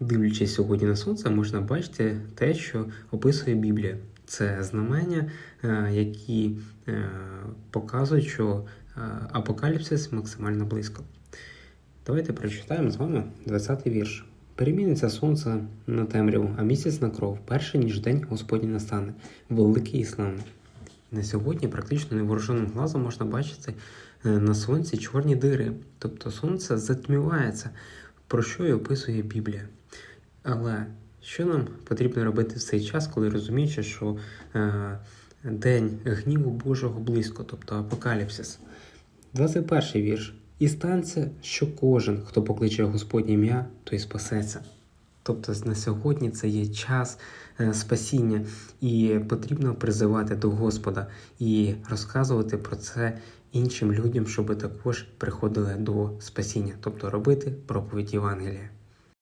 Дивлячись сьогодні на сонце, можна бачити те, що описує Біблія. Це знамення, е, які е, показують, що е, апокаліпсис максимально близько. Давайте прочитаємо з вами 20-й вірш. Переміниться сонце на темряву, а місяць на кров, перше ніж день Господній настане, великий і славний. На сьогодні практично невооруженим глазом можна бачити на сонці чорні дири, тобто сонце затьмівається, про що і описує Біблія. Але що нам потрібно робити в цей час, коли розуміючи, що е, день гніву Божого близько, тобто апокаліпсис? 21 вірш. І станеться, що кожен, хто покличе Господнє ім'я, той спасеться. Тобто на сьогодні це є час е, спасіння, і потрібно призивати до Господа і розказувати про це іншим людям, щоб також приходили до спасіння, тобто робити проповідь Євангелія.